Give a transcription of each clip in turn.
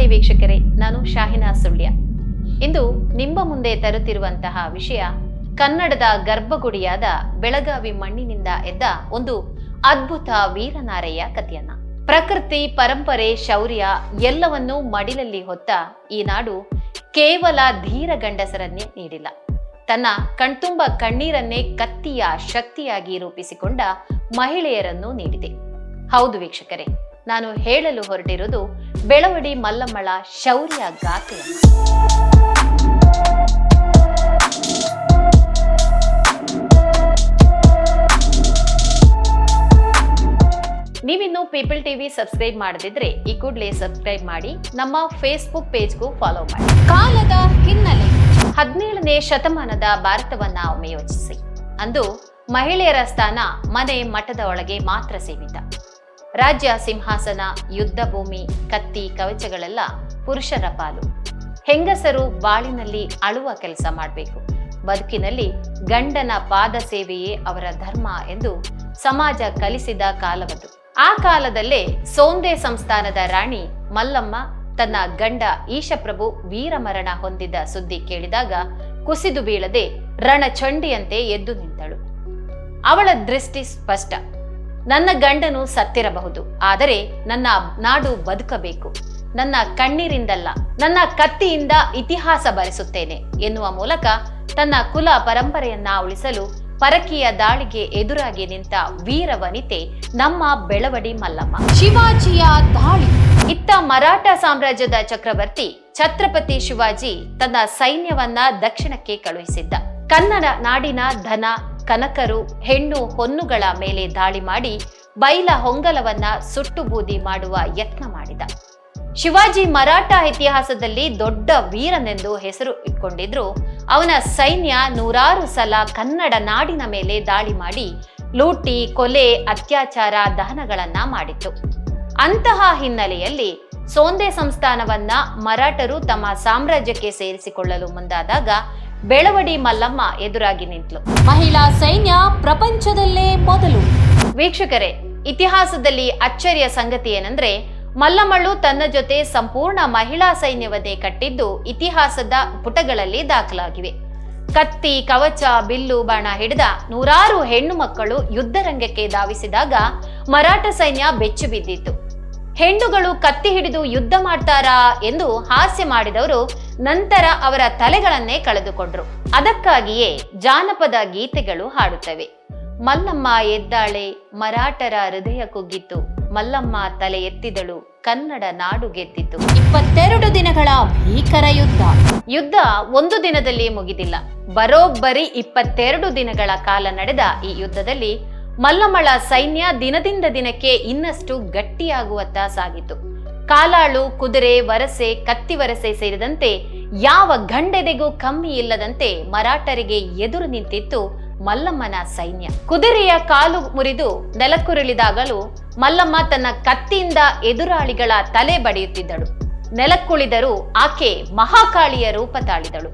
ನಮಸ್ತೆ ವೀಕ್ಷಕರೇ, ನಾನು ಶಾಹಿನಾ ಸುಳ್ಯ. ಇಂದು ನಿಮ್ಮ ಮುಂದೆ ತರುತ್ತಿರುವಂತಹ ವಿಷಯ ಕನ್ನಡದ ಗರ್ಭಗುಡಿಯಾದ ಬೆಳಗಾವಿ ಮಣ್ಣಿನಿಂದ ಎದ್ದ ಒಂದು ಅದ್ಭುತ ವೀರನಾರೆಯ ಕಥೆಯನ್ನ. ಪ್ರಕೃತಿ, ಪರಂಪರೆ, ಶೌರ್ಯ ಎಲ್ಲವನ್ನೂ ಮಡಿಲಲ್ಲಿ ಹೊತ್ತ ಈ ನಾಡು ಕೇವಲ ಧೀರ ಗಂಡಸರನ್ನೇ ನೀಡಿಲ್ಲ. ತನ್ನ ಕಣ್ತುಂಬ ಕಣ್ಣೀರನ್ನೇ ಕತ್ತಿಯ ಶಕ್ತಿಯಾಗಿ ರೂಪಿಸಿಕೊಂಡ ಮಹಿಳೆಯರನ್ನು ನೀಡಿದೆ. ಹೌದು ವೀಕ್ಷಕರೇ ನಾನು ಹೇಳಲು ಹೊರಟಿರುವುದು ಬೆಳವಡಿ ಮಲ್ಲಮ್ಮಳ ಶೌರ್ಯ ಗಾಥೆ ನೀವಿನ್ನು ಪೀಪಲ್ ಟಿವಿ ಸಬ್ಸ್ಕ್ರೈಬ್ ಮಾಡದಿದ್ರೆ ಈ ಕೂಡಲೇ ಸಬ್ಸ್ಕ್ರೈಬ್ ಮಾಡಿ ನಮ್ಮ ಫೇಸ್ಬುಕ್ ಪೇಜ್ಗೂ ಫಾಲೋ ಮಾಡಿ. ಕಾಲದ ಹಿನ್ನೆಲೆ. ಹದಿನೇಳನೇ ಶತಮಾನದ ಭಾರತವನ್ನ ಒಮ್ಮೆ ಯೋಚಿಸಿ. ಅಂದು ಮಹಿಳೆಯರ ಸ್ಥಾನ ಮನೆ ಮಠದ ಒಳಗೆ ಮಾತ್ರ ಸೀಮಿತ. ರಾಜ್ಯ ಸಿಂಹಾಸನ, ಯುದ್ಧ ಭೂಮಿ, ಕತ್ತಿ, ಕವಚಗಳೆಲ್ಲ ಪುರುಷರ ಪಾಲು. ಹೆಂಗಸರು ಬಾಳಿನಲ್ಲಿ ಅಳುವ ಕೆಲಸ ಮಾಡಬೇಕು. ಬದುಕಿನಲ್ಲಿ ಗಂಡನ ಪಾದ ಸೇವೆಯೇ ಅವರ ಧರ್ಮ ಎಂದು ಸಮಾಜ ಕಲಿಸಿದ ಕಾಲವದು. ಆ ಕಾಲದಲ್ಲೇ ಸೋಂದೆ ಸಂಸ್ಥಾನದ ರಾಣಿ ಮಲ್ಲಮ್ಮ ತನ್ನ ಗಂಡ ಈಶಪ್ರಭು ವೀರಮರಣ ಹೊಂದಿದ ಸುದ್ದಿ ಕೇಳಿದಾಗ ಕುಸಿದು ಬೀಳದೆ ರಣಚಂಡಿಯಂತೆ ಎದ್ದು ನಿಂತಳು. ಅವಳ ದೃಷ್ಟಿ ಸ್ಪಷ್ಟ. ನನ್ನ ಗಂಡನು ಸತ್ತಿರಬಹುದು ಆದರೆ ನನ್ನ ನಾಡು ಬದುಕಬೇಕು. ನನ್ನ ಕಣ್ಣೀರಿಂದಲ್ಲ ನನ್ನ ಕತ್ತಿಯಿಂದ ಇತಿಹಾಸ ಬರೆಸುತ್ತೇನೆ ಎನ್ನುವ ಮೂಲಕ ತನ್ನ ಕುಲ ಪರಂಪರೆಯನ್ನ ಉಳಿಸಲು ಪರಕೀಯ ದಾಳಿಗೆ ಎದುರಾಗಿ ನಿಂತ ವೀರ ವನಿತೆ ನಮ್ಮ ಬೆಳವಡಿ ಮಲ್ಲಮ್ಮ. ಶಿವಾಜಿಯ ದಾಳಿ. ಇತ್ತ ಮರಾಠ ಸಾಮ್ರಾಜ್ಯದ ಚಕ್ರವರ್ತಿ ಛತ್ರಪತಿ ಶಿವಾಜಿ ತನ್ನ ಸೈನ್ಯವನ್ನ ದಕ್ಷಿಣಕ್ಕೆ ಕಳುಹಿಸಿದ್ದ. ಕನ್ನಡ ನಾಡಿನ ಧನ ಕನಕರು ಹೆಣ್ಣು ಹೊನ್ನುಗಳ ಮೇಲೆ ದಾಳಿ ಮಾಡಿ ಬೈಲ ಹೊಂಗಲವನ್ನ ಸುಟ್ಟು ಬೂದಿ ಮಾಡುವ ಯತ್ನ ಮಾಡಿದ. ಶಿವಾಜಿ ಮರಾಠ ಇತಿಹಾಸದಲ್ಲಿ ದೊಡ್ಡ ವೀರನೆಂದು ಹೆಸರು ಇಟ್ಕೊಂಡಿದ್ರು. ಅವನ ಸೈನ್ಯ ನೂರಾರು ಸಲ ಕನ್ನಡ ನಾಡಿನ ಮೇಲೆ ದಾಳಿ ಮಾಡಿ ಲೂಟಿ, ಕೊಲೆ, ಅತ್ಯಾಚಾರ, ದಹನಗಳನ್ನ ಮಾಡಿತ್ತು. ಅಂತಹ ಹಿನ್ನೆಲೆಯಲ್ಲಿ ಸೋಂದೆ ಸಂಸ್ಥಾನವನ್ನ ಮರಾಠರು ತಮ್ಮ ಸಾಮ್ರಾಜ್ಯಕ್ಕೆ ಸೇರಿಸಿಕೊಳ್ಳಲು ಮುಂದಾದಾಗ ಬೆಳವಡಿ ಮಲ್ಲಮ್ಮ ಎದುರಾಗಿ ನಿಂತಳು ಮಹಿಳಾ ಸೈನ್ಯ ಪ್ರಪಂಚದಲ್ಲೇ ಮೊದಲು. ವೀಕ್ಷಕರೇ, ಇತಿಹಾಸದಲ್ಲಿ ಅಚ್ಚರಿಯ ಸಂಗತಿ ಏನಂದ್ರೆ, ಮಲ್ಲಮ್ಮಳು ತನ್ನ ಜೊತೆ ಸಂಪೂರ್ಣ ಮಹಿಳಾ ಸೈನ್ಯವನ್ನೇ ಕಟ್ಟಿದ್ದು ಇತಿಹಾಸದ ಪುಟಗಳಲ್ಲಿ ದಾಖಲಾಗಿವೆ. ಕತ್ತಿ, ಕವಚ, ಬಿಲ್ಲು, ಬಾಣ ಹಿಡಿದ ನೂರಾರು ಹೆಣ್ಣು ಮಕ್ಕಳು ಯುದ್ಧರಂಗಕ್ಕೆ ಧಾವಿಸಿದಾಗ ಮರಾಠ ಸೈನ್ಯ ಬೆಚ್ಚು ಬಿದ್ದಿತ್ತು. ಹೆಣ್ಣುಗಳು ಕತ್ತಿ ಹಿಡಿದು ಯುದ್ಧ ಮಾಡ್ತಾರಾ ಎಂದು ಹಾಸ್ಯ ಮಾಡಿದವರು ನಂತರ ಅವರ ತಲೆಗಳನ್ನೇ ಕಳೆದುಕೊಂಡ್ರು. ಅದಕ್ಕಾಗಿಯೇ ಜಾನಪದ ಗೀತೆಗಳು ಹಾಡುತ್ತವೆ. ಮಲ್ಲಮ್ಮ ಎದ್ದಾಳೆ ಮರಾಠರ ಹೃದಯ ಕುಗ್ಗಿತು ಮಲ್ಲಮ್ಮ ತಲೆ ಎತ್ತಿದಳು ಕನ್ನಡ ನಾಡು ಗೆದ್ದಿತು ಇಪ್ಪತ್ತೆರಡು ದಿನಗಳ ಭೀಕರ ಯುದ್ಧ. ಯುದ್ಧ ಒಂದು ದಿನದಲ್ಲಿ ಮುಗಿದಿಲ್ಲ. ಬರೋಬ್ಬರಿ ಇಪ್ಪತ್ತೆರಡು ದಿನಗಳ ಕಾಲ ನಡೆದ ಈ ಯುದ್ಧದಲ್ಲಿ ಮಲ್ಲಮ್ಮಳ ಸೈನ್ಯ ದಿನದಿಂದ ದಿನಕ್ಕೆ ಇನ್ನಷ್ಟು ಗಟ್ಟಿಯಾಗುವತ್ತ ಸಾಗಿತು ಕಾಲಾಳು, ಕುದುರೆ, ವರಸೆ, ಕತ್ತಿ ವರಸೆ ಸೇರಿದಂತೆ ಯಾವ ಗಂಡೆದೆಗೂ ಕಮ್ಮಿ ಇಲ್ಲದಂತೆ ಮರಾಠರಿಗೆ ಎದುರು ನಿಂತಿತ್ತು ಮಲ್ಲಮ್ಮನ ಸೈನ್ಯ. ಕುದುರೆಯ ಕಾಲು ಮುರಿದು ನೆಲಕ್ಕುರುಳಿದಾಗಲೂ ಮಲ್ಲಮ್ಮ ತನ್ನ ಕತ್ತಿಯಿಂದ ಎದುರಾಳಿಗಳ ತಲೆ ಬಡಿಯುತ್ತಿದ್ದಳು. ನೆಲಕ್ಕುಳಿದರೂ ಆಕೆ ಮಹಾಕಾಳಿಯ ರೂಪ ತಾಳಿದಳು.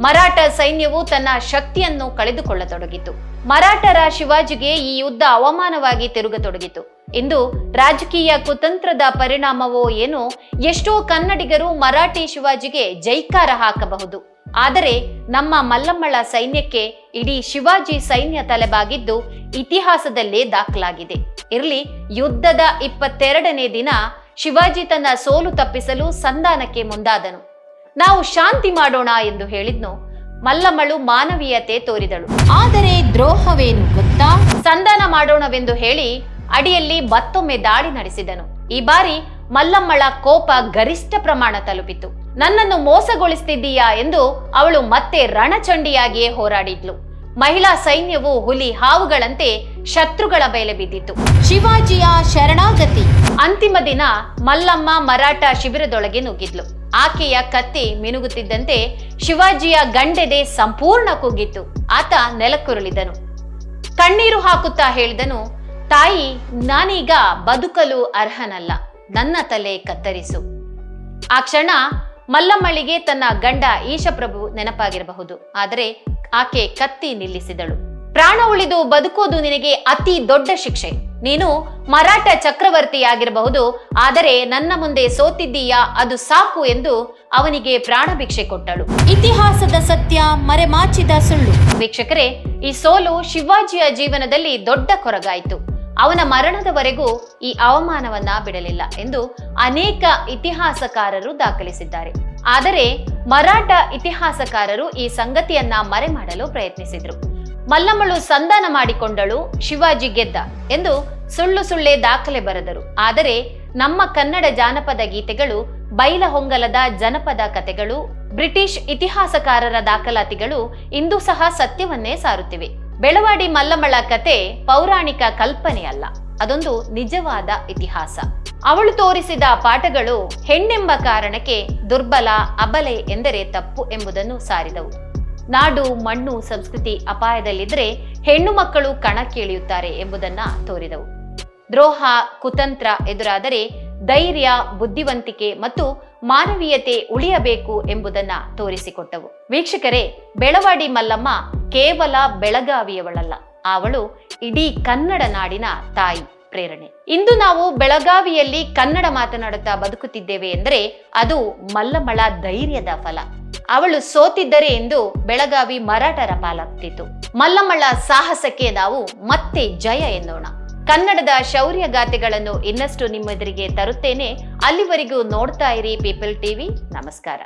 ಮರಾಠ ಸೈನ್ಯವು ತನ್ನ ಶಕ್ತಿಯನ್ನು ಕಳೆದುಕೊಳ್ಳತೊಡಗಿತು. ಮರಾಠರ ಶಿವಾಜಿಗೆ ಈ ಯುದ್ಧ ಅವಮಾನವಾಗಿ ತಿರುಗತೊಡಗಿತು. ಇಂದು ರಾಜಕೀಯ ಕುತಂತ್ರದ ಪರಿಣಾಮವೋ ಏನೋ ಎಷ್ಟೋ ಕನ್ನಡಿಗರು ಮರಾಠಿ ಶಿವಾಜಿಗೆ ಜೈಕಾರ ಹಾಕಬಹುದು. ಆದರೆ ನಮ್ಮ ಮಲ್ಲಮ್ಮಳ ಸೈನ್ಯಕ್ಕೆ ಇಡೀ ಶಿವಾಜಿ ಸೈನ್ಯ ತಲೆಬಾಗಿದ್ದು ಇತಿಹಾಸದಲ್ಲೇ ದಾಖಲಾಗಿದೆ. ಇರಲಿ, ಯುದ್ಧದ ಇಪ್ಪತ್ತೆರಡನೇ ದಿನ ಶಿವಾಜಿ ತನ್ನ ಸೋಲು ತಪ್ಪಿಸಲು ಸಂಧಾನಕ್ಕೆ ಮುಂದಾದನು. ನಾವು ಶಾಂತಿ ಮಾಡೋಣ ಎಂದು ಹೇಳಿದ್ನು. ಮಲ್ಲಮ್ಮಳು ಮಾನವೀಯತೆ ತೋರಿದಳು. ಆದರೆ ದ್ರೋಹವೇನು ಗೊತ್ತಾ? ಸಂಧಾನ ಮಾಡೋಣವೆಂದು ಹೇಳಿ ಅಡಿಯಲ್ಲಿ ಮತ್ತೊಮ್ಮೆ ದಾಳಿ ನಡೆಸಿದನು. ಈ ಬಾರಿ ಮಲ್ಲಮ್ಮಳ ಕೋಪ ಗರಿಷ್ಠ ಪ್ರಮಾಣ ತಲುಪಿತು. ನನ್ನನ್ನು ಮೋಸಗೊಳಿಸ್ತಿದ್ದೀಯಾ ಎಂದು ಅವಳು ಮತ್ತೆ ರಣಚಂಡಿಯಾಗಿಯೇ ಹೋರಾಡಿದ್ಲು. ಮಹಿಳಾ ಸೈನ್ಯವು ಹುಲಿ ಹಾವುಗಳಂತೆ ಶತ್ರುಗಳ ಮೇಲೆ ಬಿದ್ದಿತು ಶಿವಾಜಿಯ ಶರಣಾಗತಿ. ಅಂತಿಮ ದಿನ ಮಲ್ಲಮ್ಮ ಮರಾಠ ಶಿಬಿರದೊಳಗೆ ನುಗ್ಗಿದ್ಲು. ಆಕೆಯ ಕತ್ತಿ ಮಿನುಗುತ್ತಿದ್ದಂತೆ ಶಿವಾಜಿಯ ಗಂಡೆದೆ ಸಂಪೂರ್ಣ ಕುಗ್ಗಿತ್ತು. ಆತ ನೆಲಕ್ಕುರುಳಿದನು. ಕಣ್ಣೀರು ಹಾಕುತ್ತಾ ಹೇಳಿದನು ತಾಯಿ ನಾನೀಗ ಬದುಕಲು ಅರ್ಹನಲ್ಲ. ನನ್ನ ತಲೆ ಕತ್ತರಿಸು. ಆ ಕ್ಷಣ ಮಲ್ಲಮ್ಮಳಿಗೆ ತನ್ನ ಗಂಡ ಈಶಪ್ರಭು ನೆನಪಾಗಿರಬಹುದು. ಆದರೆ ಆಕೆ ಕತ್ತಿ ನಿಲ್ಲಿಸಿದಳು. ಪ್ರಾಣ ಉಳಿದು ಬದುಕೋದು ನಿನಗೆ ಅತಿ ದೊಡ್ಡ ಶಿಕ್ಷೆ. ನೀನು ಮರಾಠ ಚಕ್ರವರ್ತಿಯಾಗಿರಬಹುದು. ಆದರೆ ನನ್ನ ಮುಂದೆ ಸೋತಿದ್ದೀಯಾ ಅದು ಸಾಕು ಎಂದು ಅವನಿಗೆ ಪ್ರಾಣ ಭಿಕ್ಷೆ ಕೊಟ್ಟಳು. ಇತಿಹಾಸದ ಸತ್ಯ ಮರೆಮಾಚಿದ ಸುಳ್ಳು. ವೀಕ್ಷಕರೇ ಈ ಸೋಲು ಶಿವಾಜಿಯ ಜೀವನದಲ್ಲಿ ದೊಡ್ಡ ಕೊರಗಾಯಿತು. ಅವನ ಮರಣದವರೆಗೂ ಈ ಅವಮಾನವನ್ನ ಬಿಡಲಿಲ್ಲ ಎಂದು ಅನೇಕ ಇತಿಹಾಸಕಾರರು ದಾಖಲಿಸಿದ್ದಾರೆ. ಆದರೆ ಮರಾಠ ಇತಿಹಾಸಕಾರರು ಈ ಸಂಗತಿಯನ್ನ ಮರೆಮಾಡಲು ಪ್ರಯತ್ನಿಸಿದ್ರು. ಮಲ್ಲಮ್ಮಳು ಸಂಧಾನ ಮಾಡಿಕೊಂಡಳು ಶಿವಾಜಿ ಗೆದ್ದ ಎಂದು ಸುಳ್ಳು ಸುಳ್ಳೆ ದಾಖಲೆ ಬರೆದರು. ಆದರೆ ನಮ್ಮ ಕನ್ನಡ ಜಾನಪದ ಗೀತೆಗಳು ಬೈಲಹೊಂಗಲದ ಜನಪದ ಕಥೆಗಳು ಬ್ರಿಟಿಷ್ ಇತಿಹಾಸಕಾರರ ದಾಖಲಾತಿಗಳು ಇಂದು ಸಹ ಸತ್ಯವನ್ನೇ ಸಾರುತ್ತಿವೆ. ಬೆಳವಾಡಿ ಮಲ್ಲಮ್ಮಳ ಕತೆ ಪೌರಾಣಿಕ ಕಲ್ಪನೆಯಲ್ಲ. ಅದೊಂದು ನಿಜವಾದ ಇತಿಹಾಸ. ಅವಳು ತೋರಿಸಿದ ಪಾಠಗಳು ಹೆಣ್ಣೆಂಬ ಕಾರಣಕ್ಕೆ ದುರ್ಬಲ, ಅಬಲೆ ಎಂದರೆ ತಪ್ಪು ಎಂಬುದನ್ನು ಸಾರಿದವು. ನಾಡು, ಮಣ್ಣು, ಸಂಸ್ಕೃತಿ ಅಪಾಯದಲ್ಲಿದ್ದರೆ ಹೆಣ್ಣು ಮಕ್ಕಳು ಕಣಕ್ಕಿಳಿಯುತ್ತಾರೆ ಎಂಬುದನ್ನ ತೋರಿದವು. ದ್ರೋಹ, ಕುತಂತ್ರ ಎದುರಾದರೆ ಧೈರ್ಯ, ಬುದ್ಧಿವಂತಿಕೆ ಮತ್ತು ಮಾನವೀಯತೆ ಉಳಿಯಬೇಕು ಎಂಬುದನ್ನ ತೋರಿಸಿಕೊಟ್ಟವು. ವೀಕ್ಷಕರೇ, ಬೆಳವಾಡಿ ಮಲ್ಲಮ್ಮ ಕೇವಲ ಬೆಳಗಾವಿಯವಳಲ್ಲ. ಅವಳು ಇಡೀ ಕನ್ನಡ ನಾಡಿನ ತಾಯಿ ಪ್ರೇರಣೆ. ಇಂದು ನಾವು ಬೆಳಗಾವಿಯಲ್ಲಿ ಕನ್ನಡ ಮಾತನಾಡುತ್ತಾ ಬದುಕುತ್ತಿದ್ದೇವೆ ಎಂದರೆ ಅದು ಮಲ್ಲಮ್ಮಳ ಧೈರ್ಯದ ಫಲ. ಅವಳು ಸೋತಿದ್ದರೆ ಎಂದು ಬೆಳಗಾವಿ ಮರಾಠರ ಪಾಲಾಗ್ತಿತ್ತು. ಮಲ್ಲಮ್ಮಳ ಸಾಹಸಕ್ಕೆ ನಾವು ಮತ್ತೆ ಜಯ ಎನ್ನೋಣ. ಕನ್ನಡದ ಶೌರ್ಯ ಗಾಥೆಗಳನ್ನು ಇನ್ನಷ್ಟು ನಿಮ್ಮೆದುರಿಗೆ ತರುತ್ತೇನೆ. ಅಲ್ಲಿವರೆಗೂ ನೋಡ್ತಾ ಇರಿ ಪೀಪಲ್ ಟಿವಿ. ನಮಸ್ಕಾರ.